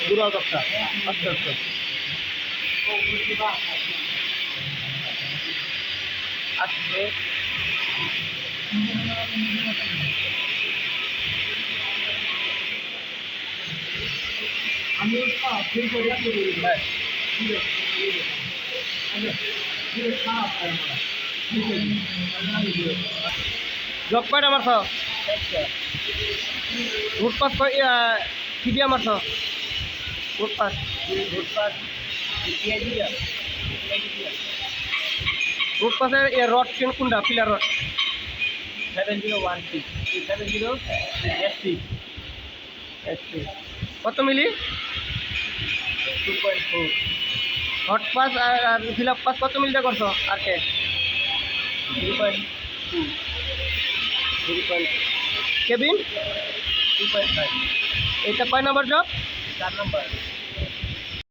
দুর্গা কথা আচ্ছা আচ্ছা। আজকে আমি ফিল করে জব কয়টা মারছ ভোট পাস কি দিয়া মারছ পাস ভোট পাসের ইয়ে রড কেন কোনটা? Pillar rod. Seven zero one six. Seven zero S six কত milli? Two point four. Hot pass আর আর ফিল আপ পাস কত মিলিটা করছ? আর কে? Three point two. Three point cabin? Two point five এটা কয় নম্বর জব চার নম্বর